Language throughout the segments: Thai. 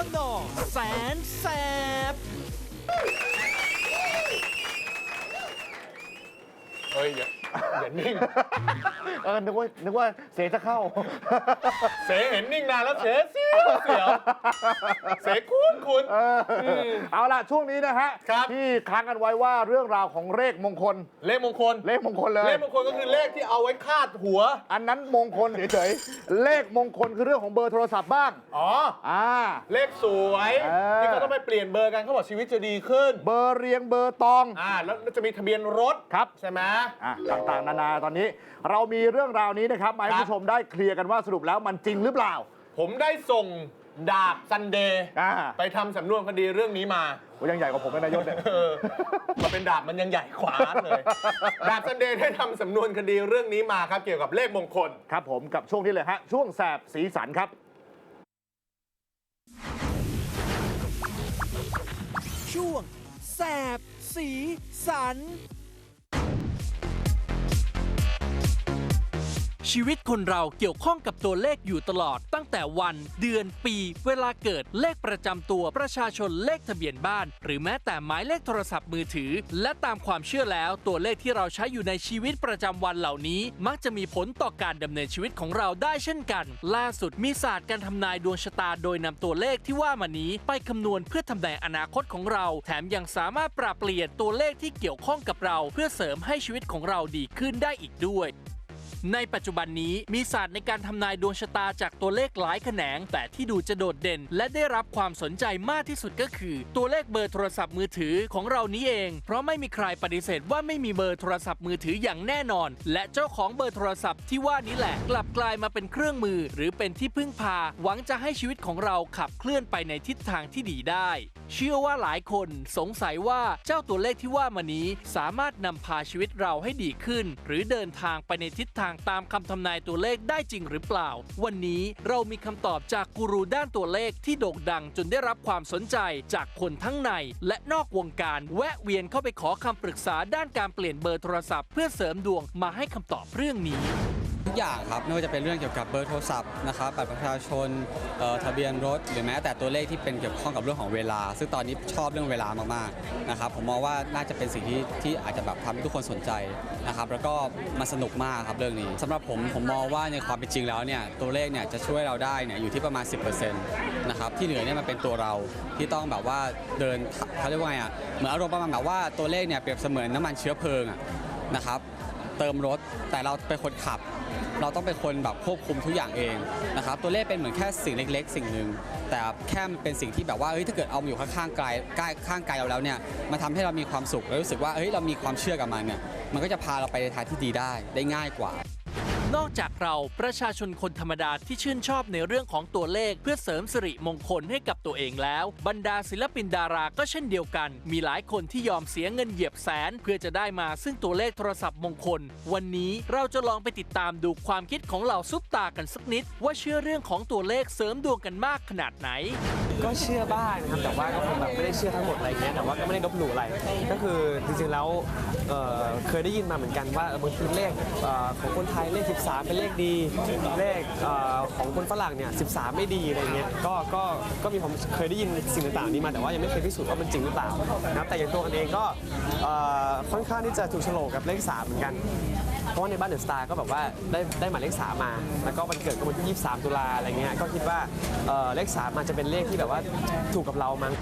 อนอแสนแสบ เฮ้ยอย่า อย่านิ่ง เออนึกว่านึกว่าเสียจะเข้า เสเห็นนิ่งนานแล้วเสเสียวเสียวเสคุ้นคุ้น เออเอาล่ะ ช่วงนี้นะฮะ ครับ ที่ค้างกันไว้ว่าเรื่องราวของเลขมงคล เลขมงคล เลขมงคลเลย เลขมงคลก็คือเลขที่เอาไว้คาดหัว อันนั้นมงคลเฉยๆ เลขมงคลคือเรื่องของเบอร์โทรศัพท์บ้าง อ๋อ อ่า เลขสวย เออ ที่เขาต้องไปเปลี่ยนเบอร์กันเขาบอกชีวิตจะดีขึ้น เบอร์เรียงเบอร์ตอง อ่า แล้วจะมีทะเบียนรถ ครับ ใช่ไหมอะต่างๆ นานาตอนนี้ เรามีเรื่องราวนี้นะครับมาให้ครับผู้ชมได้เคลียร์กันว่าสรุปแล้วมันจริงหรือเปล่า ผมได้ส่งดาบซันเดย์อ่า ไปทำสำนวนคดีเรื่องนี้มา โอ้ยังใหญ่กว่าผมเลยนายศเนี่ย เออมาเป็นดาบมันยังใหญ่ขวาเลย ดาบซันเดย์ได้ทำสำนวนคดีเรื่องนี้มาครับเกี่ยวกับเลขมงคล ครับผมกับช่วงนี้เลยฮะ ช่วงแสบสีสันครับ ช่วงแสบสีสัน ชีวิตคนเราเกี่ยวข้องกับตัวเลขอยู่ตลอด ตั้งแต่วันเดือนปี เวลาเกิดเลขประจำตัวประชาชนเลขทะเบียนบ้าน หรือแม้แต่หมายเลขโทรศัพท์มือถือ และตามความเชื่อแล้วตัวเลขที่เราใช้อยู่ในชีวิตประจำวันเหล่านี้ มักจะมีผลต่อการดำเนินชีวิตของเราได้เช่นกัน ล่าสุดมีศาสตร์การทำนายดวงชะตาโดยนำตัวเลขที่ว่ามานี้ไปคำนวณเพื่อทำนายอนาคตของเรา แถมยังสามารถปรับเปลี่ยนตัวเลขที่เกี่ยวข้องกับเรา เพื่อเสริมให้ชีวิตของเราดีขึ้นได้อีกด้วย ในปัจจุบันนี้มีศาสตร์ในการทำนายดวงชะตาจากตัวเลขหลายแขนง แต่ที่ดูจะโดดเด่น และได้รับความสนใจมากที่สุดก็คือ ตัวเลขเบอร์โทรศัพท์มือถือของเรานี้เอง เพราะไม่มีใครปฏิเสธว่าไม่มีเบอร์โทรศัพท์มือถืออย่างแน่นอน และเจ้าของเบอร์โทรศัพท์ที่ว่านี้แหละ กลับกลายมาเป็นเครื่องมือ หรือเป็นที่พึ่งพา หวังจะให้ชีวิตของเราขับเคลื่อนไปในทิศทางที่ดีได้ เชื่อว่าหลายคนสงสัยว่าเจ้าตัวเลขที่ว่ามานี้ สามารถนำพาชีวิตเราให้ดีขึ้น หรือเดินทางไปในทิศทางตามคำทำนายตัวเลขได้จริงหรือเปล่า วันนี้เรามีคำตอบจากกูรูด้านตัวเลขที่โด่งดังจนได้รับความสนใจจากคนทั้งใน และนอกวงการแวะเวียนเข้าไปขอคำปรึกษาด้านการเปลี่ยนเบอร์โทรศัพท์ เพื่อเสริมดวงมาให้คำตอบเรื่องนี้ ทุกอย่างครับไม่ว่าจะเป็นเรื่องเกี่ยวกับเบอร์โทรศัพท์นะครับบัตรประชาชนทะเบียนรถ หรือแม้แต่ตัวเลขที่เป็นเกี่ยวข้องกับเรื่องของเวลา ซึ่งตอนนี้ชอบเรื่องเวลามากๆนะครับผมมองว่าน่าจะเป็นสิ่งที่ที่อาจจะแบบทำให้ทุกคนสนใจนะครับแล้วก็มาสนุกมากครับเรื่องนี้สำหรับผมผมมองว่าในความเป็นจริงแล้วเนี่ยตัวเลขเนี่ยจะช่วยเราได้เนี่ยอยู่ที่ประมาณ 10%นะครับที่เหลือเนี่ยมันเป็นตัวเราที่ต้องแบบว่าเดินเขาเรียกว่าไงอะเหมือนอารมณ์ประมาณแบบว่าตัวเลขเนี่ยเปรียบเสมือนน้ำมันเชื้อเพลิงอะนะครับเติมรถแต่เราเป็นคนขับ เราต้องเป็นคนแบบควบคุมทุกอย่างเองนะครับตัวเลขเป็นเหมือนแค่สิ่งเล็ก ๆ สิ่งหนึ่งแต่แค่มันเป็นสิ่งที่แบบว่าเฮ้ยถ้าเกิดเอามาอยู่ข้างๆกายใกล้ข้างกายเราแล้วเนี่ยมันทำให้เรามีความสุขแล้วรู้สึกว่าเฮ้ยเรามีความเชื่อกับมันเนี่ยมันก็จะพาเราไปในทางที่ดีได้ได้ง่ายกว่า นอกจากเราประชาชนคนธรรมดาที่ชื่นชอบในเรื่องของตัวเลขเพื่อเสริมสิริมงคลให้กับตัวเองแล้ว บรรดาศิลปินดาราก็เช่นเดียวกัน มีหลายคนที่ยอมเสียเงินเหยียบแสน เพื่อจะได้มาซึ่งตัวเลขโทรศัพท์มงคล วันนี้เราจะลองไปติดตามดูความคิดของเหล่าซุปตากันสักนิด ว่าเชื่อเรื่องของตัวเลขเสริมดวงกันมากขนาดไหน ก็เชื่อบ้างนะครับแต่ว่าก็คงแบบไม่ได้เชื่อทั้งหมดอะไรเงี้ยแต่ว่าก็ไม่ได้ลบหลู่อะไร ก็คือจริงๆแล้วเอ่อเคยได้ยินมาเหมือนกันว่าเออบางทีเลขเอ่อของคนไทยเลข 13 เป็นเลขดีเลขเอ่อของคนฝรั่งเนี่ย13 ไม่ดีอะไรเงี้ยก็ก็ก็มีผมเคยได้ยินสิ่งต่างๆนี้มาแต่ว่ายังไม่เคยพิสูจน์ว่ามันจริงหรือเปล่านะครับแต่อย่างตัวกันเองก็เอ่อค่อนข้างที่จะถูกโฉลกกับเลข 3 เหมือนกัน เพราะว่าในบ้านเดอะสตาร์ก็แบบว่าได้ได้หมายเลขสามา แล้วก็วันเกิดก็วันที่ 23 ตุลาอะไรเงี้ยก็คิดว่าเอ่อเลขสามาจะเป็นเลขที่แบบว่าถูกกับเรามั้ง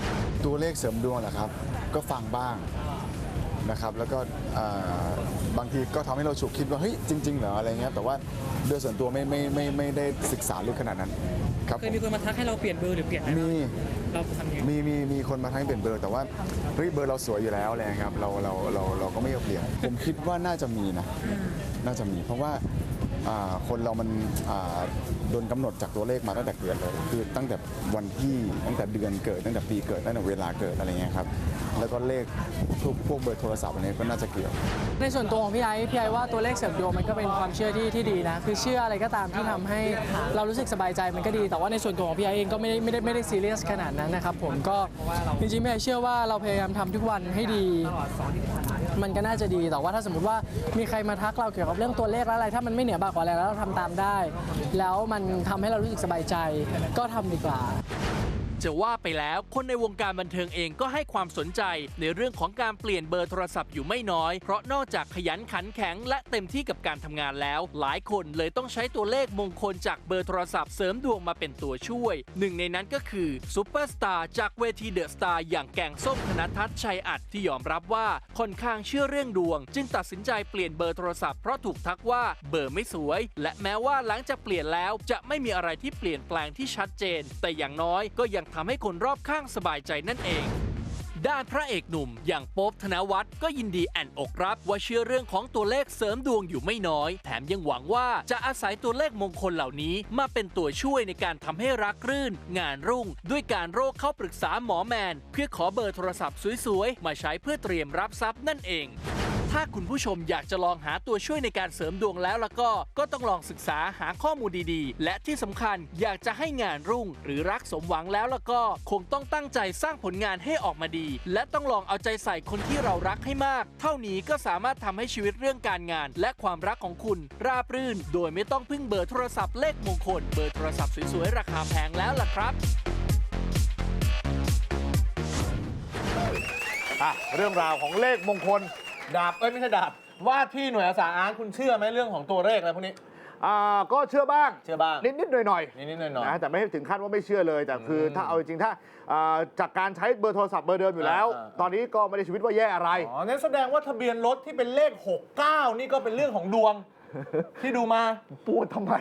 ตัวเลขเสริมดวงเหรอครับ ก็ฟังบ้าง นะครับแล้วก็อ่าบางทีก็ทำให้เราฉุกคิดว่าเฮ้ยจริงๆเหรออะไรเงี้ยแต่ว่าโดยส่วนตัวไม่ไม่ไม่ไม่ได้ศึกษาลึกขนาดนั้นครับเคยมีคนมาทักให้เราเปลี่ยนเบอร์หรือเปลี่ยนอะไรมีเราทำยังไงมีมีมีคนมาทั้งเปลี่ยนเบอร์ แต่ว่าเฮ้ยเบอร์เราสวยอยู่แล้วอะไรเงี้ยครับเราเราเราเราก็ไม่เอาเปลี่ยน ผมคิดว่าน่าจะมีนะน่าจะมีเพราะว่าอ่า คนเรามันโดนกำหนดจากตัวเลขมาตั้งแต่เกิดเลย คือตั้งแต่วันที่ตั้งแต่เดือนเกิดตั้งแต่ปีเกิดตั้งแต่เวลาเกิดอะไรเงี้ยครับแล้วก็เลขพวกพวกเบอร์โทรศัพท์อะไรก็น่าจะเกี่ยว ในส่วนตัวของพี่ไอ้พี่ไอ้ว่าตัวเลขเสริมดวงมันก็เป็นความเชื่อที่ที่ดีนะ คือเชื่ออะไรก็ตามที่ทำให้เรารู้สึกสบายใจมันก็ดี แต่ว่าในส่วนตัวของพี่ไอ้เองก็ไม่ได้ไม่ได้ไม่ได้ซีเรียสขนาดนั้นนะครับผมก็จริงๆพี่ไอ้เชื่อว่าเราพยายามทำทุกวันให้ดี มันก็น่าจะดีแต่ว่าถ้าสมมติว่ามีใครมาทักเราเกี่ยวกับเรื่องตัวเลขอะไร ถ้ามันไม่เหนือบากขออะไรแล้วเราทำตามได้ แล้วมันทำให้เรารู้สึกสบายใจก็ทำดีกว่า จะว่าไปแล้วคนในวงการบันเทิงเองก็ให้ความสนใจในเรื่องของการเปลี่ยนเบอร์โทรศัพท์อยู่ไม่น้อย เพราะนอกจากขยันขันแข็งและเต็มที่กับการทำงานแล้ว หลายคนเลยต้องใช้ตัวเลขมงคลจากเบอร์โทรศัพท์เสริมดวงมาเป็นตัวช่วย หนึ่งในนั้นก็คือซูเปอร์สตาร์จากเวทีเดอะสตาร์อย่างแกงส้มธนทัศน์ชัยอัดที่ยอมรับว่าค่อนข้างเชื่อเรื่องดวง จึงตัดสินใจเปลี่ยนเบอร์โทรศัพท์เพราะถูกทักว่าเบอร์ไม่สวย และแม้ว่าหลังจากเปลี่ยนแล้วจะไม่มีอะไรที่เปลี่ยนแปลงที่ชัดเจน แต่อย่างน้อยก็ยังทำให้คนรอบข้างสบายใจนั่นเอง ด้านพระเอกหนุ่ม อย่างโป๊บธนวัฒน์ก็ยินดีแอนอกรับว่าเชื่อเรื่องของตัวเลขเสริมดวงอยู่ไม่น้อย แถมยังหวังว่าจะอาศัยตัวเลขมงคลเหล่านี้มาเป็นตัวช่วยในการทำให้รักรื่น งานรุ่ง ด้วยการโรคเข้าปรึกษาหมอแมน เพื่อขอเบอร์โทรศัพท์สวยๆ มาใช้เพื่อเตรียมรับทรัพย์นั่นเอง ถ้าคุณผู้ชมอยากจะลองหาตัวช่วยในการเสริมดวงแล้วแล้วก็ก็ต้องลองศึกษาหาข้อมูลดีๆ และที่สำคัญอยากจะให้งานรุ่ง หรือรักสมหวังแล้วแล้วก็คงต้องตั้งใจสร้างผลงานให้ออกมาดี และต้องลองเอาใจใส่คนที่เรารักให้มาก เท่านี้ก็สามารถทำให้ชีวิตเรื่องการงาน และความรักของคุณ ราบรื่น โดยไม่ต้องพึ่งเบอร์โทรศัพท์เลขมงคลเบอร์โทรศัพท์สวยๆราคาแพงแล้วล่ะครับอะเรื่องราวของเลขมงคล ดาบเอ้ยไม่ใช่ดาบว่าที่หน่วยอาสาอาร์ตคุณเชื่อไหมเรื่องของตัวเลขอะไรพวกนี้ อ่าก็เชื่อบ้างเชื่อบ้างนิดๆหน่อยๆ นิดๆหน่อยๆนะแต่ไม่ถึงขั้นว่าไม่เชื่อเลย แต่คืออถ้าเอาจริงๆถ้าอ่าจากการใช้เบอร์โทรศัพท์เบอร์เดิมอยู่แล้ว อ่าอ่า ตอนนี้ก็ไม่ได้ชีวิตว่าแย่อะไร อ๋อนั่นแสดงว่าทะเบียนรถที่เป็นเลข 69 นี่ก็เป็นเรื่องของดวง ที่ดูมา พูดทำไม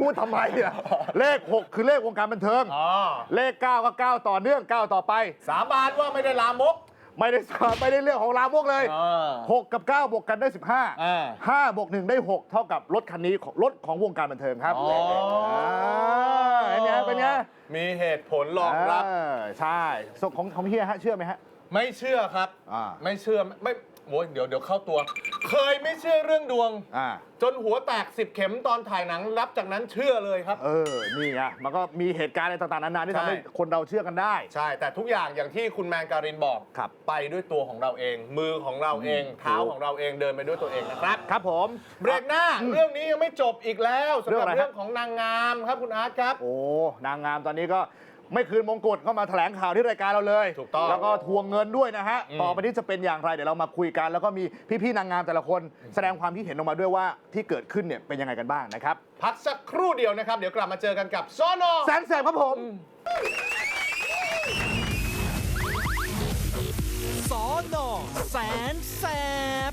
พูดทำไมอะเลข 6 คือเลขวงการบันเทิง อ๋อเลข 9 ก็ 9 ต่อเนื่อง 9 ต่อไป สาบานว่าไม่ได้ลามก ไม่ได้ไม่ได้เรื่องของรามกเลยอ่า6กับ 9 บวกกันได้อ่า15 5บวก1ได้ 6 เท่ากับรถคันนี้ของรถของวงการบันเทิงครับอ๋ออ่าเป็นไงเป็นไงมีเหตุผลรองรับเออใช่ส่วนของของเฮียฮะเชื่อไหมฮะ ไม่เชื่อครับ อ่า ไม่เชื่อไม่ โว้ยเดี๋ยวเดี๋ยวเข้าตัว เคยไม่เชื่อเรื่องดวง อ่า จนหัวแตกสิบเข็มตอนถ่ายหนังรับจากนั้นเชื่อเลยครับ เออ นี่ไงมันก็มีเหตุการณ์อะไรต่างๆนานาที่ใช่ทำให้คนเราเชื่อกันได้ ใช่ แต่ทุกอย่างอย่างที่คุณแมนการินบอก ครับ ไปด้วยตัวของเราเอง มือของเราเอง เท้าของเราเองเดินไปด้วยตัวเองนะครับ ครับผม เบรกหน้าเรื่องนี้ยังไม่จบอีกแล้วสำหรับเรื่องอะไรฮะ เรื่องของนางงามครับคุณอาร์ตครับ โอ้ นางงามตอนนี้ก็ ไม่คืนมงกุฎเข้ามาแถลงข่าวที่รายการเราเลยถูกต้องแล้วก็ทวงเงินด้วยนะฮะอืมต่อไปนี้จะเป็นอย่างไรเดี๋ยวเรามาคุยกัน แล้วก็มีพี่ๆนางงามแต่ละคน แสดงความคิดเห็นออกมาด้วยว่าที่เกิดขึ้นเนี่ยเป็นยังไงกันบ้างนะครับพักสักครู่เดียวนะครับ เดี๋ยวกลับมาเจอกันกับโซโนแสนแสบครับผมสอนอแสนแสบ